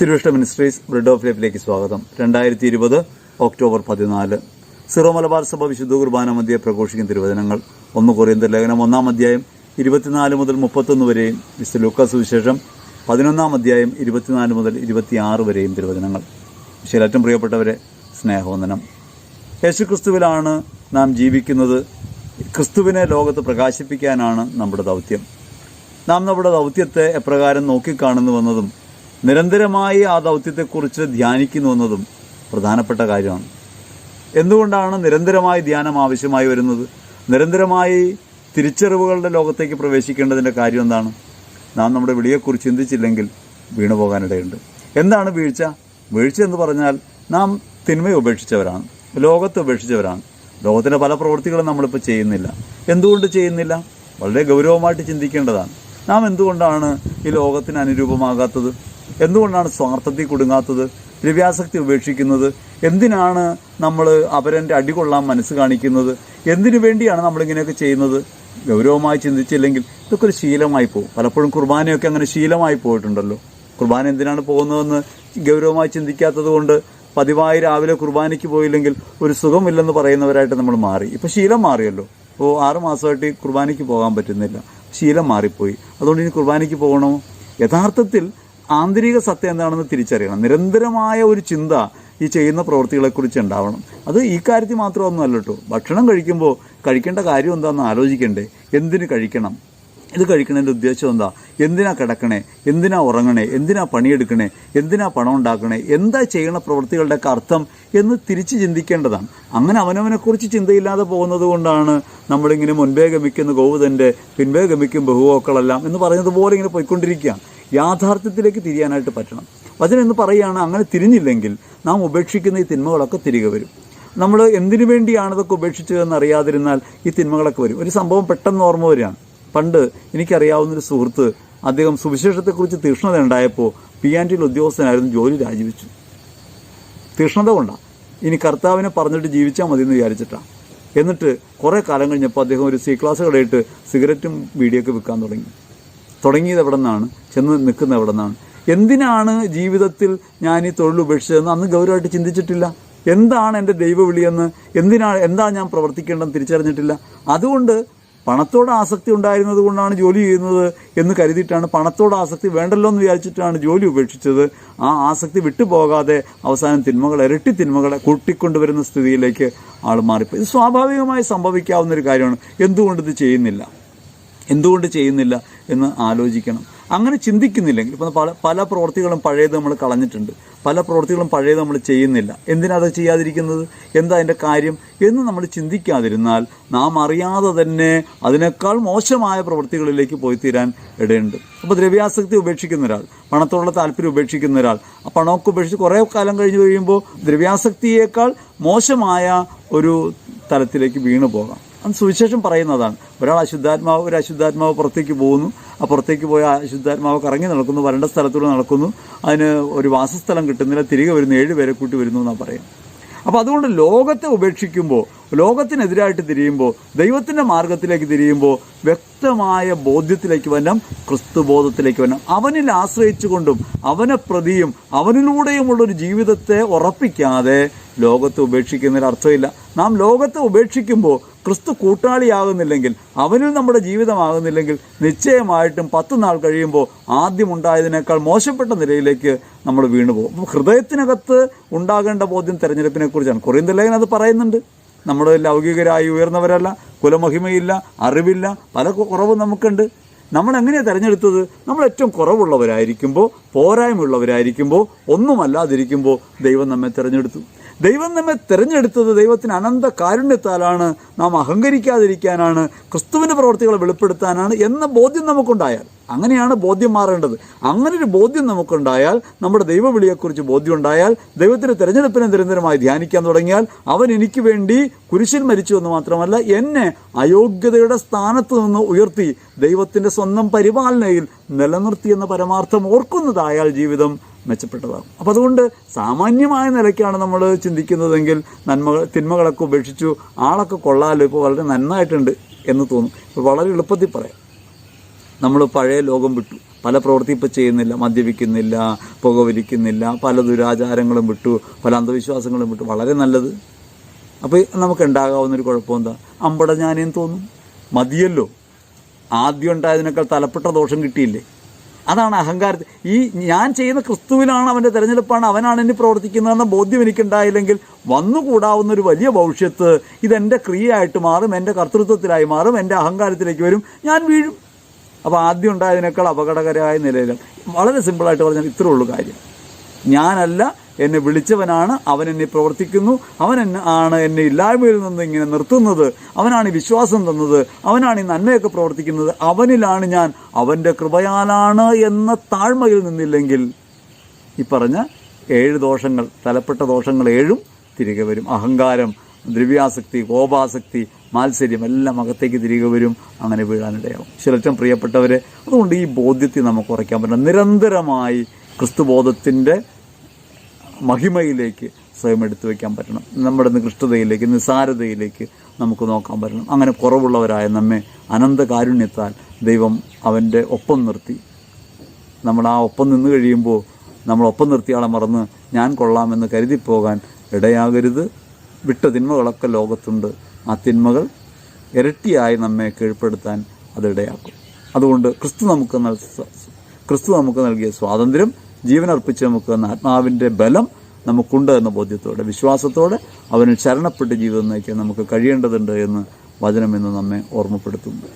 തിരുവിഷ്ട ministries bread of ലൈഫിലേക്ക് സ്വാഗതം. രണ്ടായിരത്തി ഇരുപത് ഒക്ടോബർ പതിനാല്. സിറോ മലബാർ സഭ വിശുദ്ധ കുർബാന മധ്യേ പ്രഘോഷിക്കുന്ന തിരുവചനങ്ങൾ. ഒന്ന് കുറയുന്ന ലേഖനം ഒന്നാം അധ്യായം ഇരുപത്തിനാല് മുതൽ മുപ്പത്തൊന്ന് വരെയും. മിസ്റ്റർ ലൂക്കാസ് വിശേഷം പതിനൊന്നാം അധ്യായം ഇരുപത്തിനാല് മുതൽ ഇരുപത്തിയാറ് വരെയും തിരുവചനങ്ങൾ. ശരിയേറ്റവും പ്രിയപ്പെട്ടവരെ സ്നേഹവന്ദനം. യേശുക്രിസ്തുവിലാണ് നാം ജീവിക്കുന്നത്. ക്രിസ്തുവിനെ ലോകത്ത് പ്രകാശിപ്പിക്കാനാണ് നമ്മുടെ ദൗത്യം. നാം നമ്മുടെ ദൗത്യത്തെ എപ്രകാരം നോക്കിക്കാണുന്നുവെന്നതും നിരന്തരമായി ആ ദൗത്യത്തെക്കുറിച്ച് ധ്യാനിക്കുന്നു എന്നതും പ്രധാനപ്പെട്ട കാര്യമാണ്. എന്തുകൊണ്ടാണ് നിരന്തരമായി ധ്യാനം ആവശ്യമായി വരുന്നത്? നിരന്തരമായി തിരിച്ചറിവുകളുടെ ലോകത്തേക്ക് പ്രവേശിക്കേണ്ടതിന്റെ കാര്യം എന്താണ്? നാം നമ്മുടെ വിളിയെക്കുറിച്ച് ചിന്തിച്ചില്ലെങ്കിൽ വീണു പോകാനിടയുണ്ട്. എന്താണ് വീഴ്ച? വീഴ്ച എന്ന് പറഞ്ഞാൽ നാം തിന്മയെ ഉപേക്ഷിച്ചവരാണ് ലോകത്തെ ഉപേക്ഷിച്ചവരാണ്. ലോകത്തിന്റെ പല പ്രവൃത്തികളും നമ്മളിപ്പോൾ ചെയ്യുന്നില്ല. എന്തുകൊണ്ട് ചെയ്യുന്നില്ല? വളരെ ഗൗരവമായിട്ട് ചിന്തിക്കേണ്ടതാണ്. നാം എന്തുകൊണ്ടാണ് ഈ ലോകത്തിന് അനുരൂപമാകാത്തത്? എന്തുകൊണ്ടാണ് സ്വാർത്ഥത്തിൽ കുടുങ്ങാത്തത്? ദ്രവ്യാസക്തി ഉപേക്ഷിക്കുന്നത്? എന്തിനാണ് നമ്മൾ അപരന്റെ അടികൊള്ളാൻ മനസ്സ് കാണിക്കുന്നത്? എന്തിനു വേണ്ടിയാണ് നമ്മളിങ്ങനെയൊക്കെ ചെയ്യുന്നത്? ഗൗരവമായി ചിന്തിച്ചില്ലെങ്കിൽ ഇതൊക്കെ ഒരു ശീലമായി പോകും. പലപ്പോഴും കുർബാനയൊക്കെ അങ്ങനെ ശീലമായി പോയിട്ടുണ്ടല്ലോ. കുർബാന എന്തിനാണ് പോകുന്നതെന്ന് ഗൗരവമായി ചിന്തിക്കാത്തത് കൊണ്ട് പതിവായി രാവിലെ കുർബാനയ്ക്ക് പോയില്ലെങ്കിൽ ഒരു സുഖമില്ലെന്ന് പറയുന്നവരായിട്ട് നമ്മൾ മാറി. ഇപ്പം ശീലം മാറിയല്ലോ. ഇപ്പോൾ ആറ് മാസമായിട്ട് കുർബാനയ്ക്ക് പോകാൻ പറ്റുന്നില്ല. ശീലം മാറിപ്പോയി. അതുകൊണ്ട് ഇനി കുർബാനയ്ക്ക് പോകണോ? യഥാർത്ഥത്തിൽ ആന്തരിക സത്യം എന്താണെന്ന് തിരിച്ചറിയണം. നിരന്തരമായ ഒരു ചിന്ത ഈ ചെയ്യുന്ന പ്രവൃത്തികളെക്കുറിച്ച് ഉണ്ടാവണം. അത് ഈ കാര്യത്തിൽ മാത്രമൊന്നുമല്ല കേട്ടോ. ഭക്ഷണം കഴിക്കുമ്പോൾ കഴിക്കേണ്ട കാര്യം എന്താണെന്ന് ആലോചിക്കണ്ടേ? എന്തിന് കഴിക്കണം? ഇത് കഴിക്കണതിന്റെ ഉദ്ദേശം എന്താ? എന്തിനാ കിടക്കണേ? എന്തിനാ ഉറങ്ങണേ? എന്തിനാ പണിയെടുക്കണേ? എന്തിനാ പണം ഉണ്ടാക്കണേ? എന്താ ചെയ്യണ പ്രവൃത്തികളുടെയൊക്കെ അർത്ഥം എന്ന് തിരിച്ച് ചിന്തിക്കേണ്ടതാണ്. അങ്ങനെ അവനവനെക്കുറിച്ച് ചിന്തയില്ലാതെ പോകുന്നത് കൊണ്ടാണ് നമ്മളിങ്ങനെ മുൻപേ ഗമിക്കുന്ന ഗോവുതന്റെ പിൻപേ ഗമിക്കും ബഹുവോക്കളെല്ലാം എന്ന് പറയുന്നതുപോലെ ഇങ്ങനെ പോയിക്കൊണ്ടിരിക്കുകയാണ്. യാഥാർത്ഥ്യത്തിലേക്ക് തിരിയാനായിട്ട് പറ്റണം. വചനെന്ന് പറയുകയാണ് അങ്ങനെ തിരിഞ്ഞില്ലെങ്കിൽ നാം ഉപേക്ഷിക്കുന്ന ഈ തിന്മകളൊക്കെ തിരികെ വരും. നമ്മൾ എന്തിനു വേണ്ടിയാണ് ഇതൊക്കെ ഉപേക്ഷിച്ചതെന്ന് അറിയാതിരുന്നാൽ ഈ തിന്മകളൊക്കെ വരും. ഒരു സംഭവം പെട്ടെന്ന് ഓർമ്മ വരികയാണ്. പണ്ട് എനിക്കറിയാവുന്നൊരു സുഹൃത്ത് അദ്ദേഹം സുവിശേഷത്തെക്കുറിച്ച് തീക്ഷ്ണത ഉണ്ടായപ്പോൾ പി ആൻ ടിയിൽ ഉദ്യോഗസ്ഥനായിരുന്നു ജോലി രാജിവെച്ചു. തീക്ഷ്ണത കൊണ്ടാണ് ഇനി കർത്താവിനെ പറഞ്ഞിട്ട് ജീവിച്ചാൽ മതി എന്ന് വിചാരിച്ചിട്ടാണ് എന്നിട്ട് കുറേ കാലം കഴിഞ്ഞപ്പോൾ അദ്ദേഹം ഒരു സി ക്ലാസ് കടയിട്ട് സിഗരറ്റും വീഡിയോ ഒക്കെ വിൽക്കാൻ തുടങ്ങി. തുടങ്ങിയത് എവിടെ നിന്നാണ് ചെന്ന് നിൽക്കുന്നത് എവിടെ നിന്നാണ് എന്തിനാണ് ജീവിതത്തിൽ ഞാൻ ഈ തൊഴിൽ ഉപേക്ഷിച്ചതെന്ന് അന്ന് ഗൗരവമായിട്ട് ചിന്തിച്ചിട്ടില്ല? എന്താണ് എന്റെ ദൈവവിളിയെന്ന്? എന്തിനാണ് എന്താ ഞാൻ പ്രവർത്തിക്കേണ്ടതെന്ന് തിരിച്ചറിഞ്ഞിട്ടില്ല? അതുകൊണ്ട് പണത്തോട് ആസക്തി ഉണ്ടായിരുന്നത് കൊണ്ടാണ് ജോലി ചെയ്യുന്നത് എന്ന് കരുതിയിട്ടാണ് പണത്തോട് ആസക്തി വേണ്ടല്ലോ എന്ന് വിചാരിച്ചിട്ടാണ് ജോലി ഉപേക്ഷിച്ചത്. ആ ആസക്തി വിട്ടുപോകാതെ അവസാനം തിന്മകളെ ഇരട്ടി തിന്മകളെ കൂട്ടിക്കൊണ്ടുവരുന്ന സ്ഥിതിയിലേക്ക് ആൾ മാറിപ്പോയി. ഇത് സ്വാഭാവികമായി സംഭവിക്കാവുന്ന ഒരു കാര്യമാണ്. എന്തുകൊണ്ട് ഇത് ചെയ്യുന്നില്ല? എന്തുകൊണ്ട് ചെയ്യുന്നില്ല? എന്ന് ആലോചിക്കണം. അങ്ങനെ ചിന്തിക്കുന്നില്ലെങ്കിൽ ഇപ്പം പല പല പ്രവൃത്തികളും പഴയത് നമ്മൾ കളഞ്ഞിട്ടുണ്ട്. പല പ്രവൃത്തികളും പഴയത് നമ്മൾ ചെയ്യുന്നില്ല. എന്തിനാ അത് ചെയ്യാതിരിക്കുന്നത്? എന്താ അതിന്റെ കാര്യം? എന്ന് നമ്മൾ ചിന്തിക്കാതിരുന്നാൽ നാം അറിയാതെ തന്നെ അതിനേക്കാൾ മോശമായ പ്രവൃത്തികളിലേക്ക് പോയി തീരാൻ ഇടയുണ്ട്. അപ്പോൾ ദ്രവ്യാസക്തി ഉപേക്ഷിക്കുന്ന ഒരാൾ പണത്തോടുള്ള താല്പര്യം ഉപേക്ഷിക്കുന്ന ഒരാൾ ആ പണമൊക്കെ ഉപേക്ഷിച്ച് കുറേ കാലം കഴിഞ്ഞ് കഴിയുമ്പോൾ ദ്രവ്യാസക്തിയേക്കാൾ മോശമായ ഒരു തലത്തിലേക്ക് വീണു പോകാം. അത് സുവിശേഷം പറയുന്നതാണ്. ഒരാൾ അശുദ്ധാത്മാവ് ഒരു അശുദ്ധാത്മാവ് പുറത്തേക്ക് പോകുന്നു. ആ പുറത്തേക്ക് പോയ അശുദ്ധാത്മാവ് കറങ്ങി നടക്കുന്നു വരണ്ട സ്ഥലത്തൂടെ നടക്കുന്നു. അതിന് ഒരു വാസസ്ഥലം കിട്ടുന്നില്ല. തിരികെ വരുന്നു ഏഴ് പേരെ കൂട്ടി വരുന്നു എന്നാണ് പറയും അപ്പോൾ അതുകൊണ്ട് ലോകത്തെ ഉപേക്ഷിക്കുമ്പോൾ ലോകത്തിനെതിരായിട്ട് തിരിയുമ്പോൾ ദൈവത്തിന്റെ മാർഗത്തിലേക്ക് തിരിയുമ്പോൾ വ്യക്തമായ ബോധ്യത്തിലേക്ക് വരണം ക്രിസ്തുബോധത്തിലേക്ക് വരണം. അവനിൽ ആശ്രയിച്ചുകൊണ്ടും അവനെ പ്രതിയും അവനിലൂടെയുമുള്ളൊരു ജീവിതത്തെ ഉറപ്പിക്കാതെ ലോകത്തെ ഉപേക്ഷിക്കുന്നതിന് അർത്ഥമില്ല. നാം ലോകത്തെ ഉപേക്ഷിക്കുമ്പോൾ ക്രിസ്തു കൂട്ടാളിയാകുന്നില്ലെങ്കിൽ അവനിൽ നമ്മുടെ ജീവിതമാകുന്നില്ലെങ്കിൽ നിശ്ചയമായിട്ടും പത്ത് നാൾ കഴിയുമ്പോൾ ആദ്യം ഉണ്ടായതിനേക്കാൾ മോശപ്പെട്ട നിലയിലേക്ക് നമ്മൾ വീണുപോകും അപ്പോൾ ഹൃദയത്തിനകത്ത് ഉണ്ടാകേണ്ട ബോധ്യം തിരഞ്ഞെടുപ്പിനെ കുറിച്ചാണ് കൊറിയൻ ലേഖനം അത് പറയുന്നുണ്ട്. നമ്മൾ ലൗകികരായി ഉയർന്നവരല്ല കുലമഹിമയില്ല അറിവില്ല പല കുറവും നമുക്കുണ്ട്. നമ്മൾ എങ്ങനെയാണ് തിരഞ്ഞെടുത്തത്? നമ്മൾ ഏറ്റവും കുറവുള്ളവരായിരിക്കുമ്പോൾ പോരായ്മയുള്ളവരായിരിക്കുമ്പോൾ ഒന്നുമല്ലാതിരിക്കുമ്പോൾ ദൈവം നമ്മെ തിരഞ്ഞെടുത്തു. ദൈവം നമ്മെ തിരഞ്ഞെടുത്തത് ദൈവത്തിന് അനന്ത കാരുണ്യത്താലാണ് നാം അഹങ്കരിക്കാതിരിക്കാനാണ് ക്രിസ്തുവിന്റെ പ്രവർത്തികളെ വെളിപ്പെടുത്താനാണ് എന്ന ബോധ്യം നമുക്കുണ്ടായാൽ. അങ്ങനെയാണ് ബോധ്യം മാറേണ്ടത്. അങ്ങനെ ഒരു ബോധ്യം നമുക്കുണ്ടായാൽ നമ്മുടെ ദൈവവിളിയെക്കുറിച്ച് ബോധ്യം ഉണ്ടായാൽ ദൈവത്തിന്റെ തിരഞ്ഞെടുപ്പിനെ നിരന്തരമായി ധ്യാനിക്കാൻ തുടങ്ങിയാൽ അവൻ എനിക്ക് വേണ്ടി കുരിശിൽ മരിച്ചു എന്ന് മാത്രമല്ല എന്നെ അയോഗ്യതയുടെ സ്ഥാനത്ത് നിന്ന് ഉയർത്തി ദൈവത്തിന്റെ സ്വന്തം പരിപാലനയിൽ നിലനിർത്തി എന്ന പരമാർത്ഥം ഓർക്കുന്നതായാൽ ജീവിതം മെച്ചപ്പെട്ടതാണ്. അപ്പം അതുകൊണ്ട് സാമാന്യമായ നിലയ്ക്കാണ് നമ്മൾ ചിന്തിക്കുന്നതെങ്കിൽ നന്മ തിന്മകളൊക്കെ ഉപേക്ഷിച്ചു ആളൊക്കെ കൊള്ളാലോ ഇപ്പോൾ വളരെ നന്നായിട്ടുണ്ട് എന്ന് തോന്നും. ഇപ്പോൾ വളരെ എളുപ്പത്തിൽ പറയാം. നമ്മൾ പഴയ ലോകം വിട്ടു. പല പ്രവൃത്തി ഇപ്പോൾ ചെയ്യുന്നില്ല. മദ്യപിക്കുന്നില്ല പുകവലിക്കുന്നില്ല പല ദുരാചാരങ്ങളും വിട്ടു പല അന്ധവിശ്വാസങ്ങളും വിട്ടു. വളരെ നല്ലത്. അപ്പോൾ നമുക്ക് ഉണ്ടാകാവുന്നൊരു കുഴപ്പം എന്താ? അമ്പട ഞാനേന്ന് തോന്നും. മതിയല്ലോ. ആദ്യം ഉണ്ടായതിനേക്കാൾ തലപ്പെട്ട ദോഷം കിട്ടിയില്ലേ? അതാണ് അഹങ്കാരത്തിൽ ഈ ഞാൻ ചെയ്യുന്ന ക്രിസ്തുവിലാണ് അവന്റെ തിരഞ്ഞെടുപ്പാണ് അവനാണ് എന്നെ പ്രവർത്തിക്കുന്നതെന്ന ബോധ്യം എനിക്കുണ്ടായില്ലെങ്കിൽ വന്നുകൂടാവുന്ന ഒരു വലിയ ഭവിഷ്യത്ത് ഇതെന്റെ ക്രിയയായിട്ട് മാറും എന്റെ കർത്തൃത്വത്തിലായി മാറും എന്റെ അഹങ്കാരത്തിലേക്ക് വരും ഞാൻ വീഴും. അപ്പോൾ ആദ്യം ഉണ്ടായതിനേക്കാൾ അപകടകരമായ നിലയിലാണ് വളരെ സിമ്പിളായിട്ട് പറഞ്ഞാൽ ഇത്രേ ഉള്ളൂ കാര്യം. ഞാനല്ല എന്നെ വിളിച്ചവനാണ് അവൻ എന്നെ പ്രവർത്തിക്കുന്നു അവൻ എന്നെ ആണ് എന്നെ ഇല്ലായ്മയിൽ നിന്ന് ഇങ്ങനെ നിർത്തുന്നത് അവനാണ് ഈ വിശ്വാസം തന്നത് അവനാണ് ഈ നന്മയൊക്കെ പ്രവർത്തിക്കുന്നത് അവനിലാണ് ഞാൻ അവന്റെ കൃപയാലാണ് എന്ന താഴ്മയിൽ നിന്നില്ലെങ്കിൽ ഈ പറഞ്ഞ ഏഴ് ദോഷങ്ങൾ തലപ്പെട്ട ദോഷങ്ങൾ ഏഴും തിരികെ വരും. അഹങ്കാരം ദ്രവ്യാസക്തി കോപാസക്തി മാത്സര്യം എല്ലാം അകത്തേക്ക് തിരികെ വരും. അങ്ങനെ വീഴാനിടയാവും. ശിലറ്റം പ്രിയപ്പെട്ടവരെ അതുകൊണ്ട് ഈ ബോധ്യത്തെ നമുക്ക് കുറയ്ക്കാൻ പറ്റില്ല. നിരന്തരമായി ക്രിസ്തുബോധത്തിന്റെ മഹിമയിലേക്ക് സ്വയം എടുത്തു വയ്ക്കാൻ പറ്റണം. നമ്മുടെ നികൃഷ്ടതയിലേക്ക് നിസാരതയിലേക്ക് നമുക്ക് നോക്കാൻ പറ്റണം. അങ്ങനെ കുറവുള്ളവരായ നമ്മെ അനന്ത കാരുണ്യത്താൽ ദൈവം അവന്റെ ഒപ്പം നിർത്തി. നമ്മൾ ആ ഒപ്പം നിന്ന് കഴിയുമ്പോൾ നമ്മൾ ഒപ്പം നിർത്തിയാളെ മറന്ന് ഞാൻ കൊള്ളാമെന്ന് കരുതിപ്പോകാൻ ഇടയാകരുത്. വിട്ട തിന്മകളൊക്കെ ലോകത്തുണ്ട്. ആ തിന്മകൾ ഇരട്ടിയായി നമ്മെ കീഴ്പ്പെടുത്താൻ അതിടയാക്കും അതുകൊണ്ട് ക്രിസ്തു നമുക്ക് ക്രിസ്തു നമുക്ക് നൽകിയ സ്വാതന്ത്ര്യം ജീവനർപ്പിച്ച് നമുക്ക് തന്ന ആത്മാവിന്റെ ബലം നമുക്കുണ്ട് എന്ന ബോധ്യത്തോടെ വിശ്വാസത്തോടെ അവന് ശരണപ്പെട്ട് ജീവിതം നയിക്കാൻ നമുക്ക് കഴിയേണ്ടതുണ്ട് എന്ന് വചനം ഇന്ന് നമ്മെ ഓർമ്മപ്പെടുത്തുന്നു.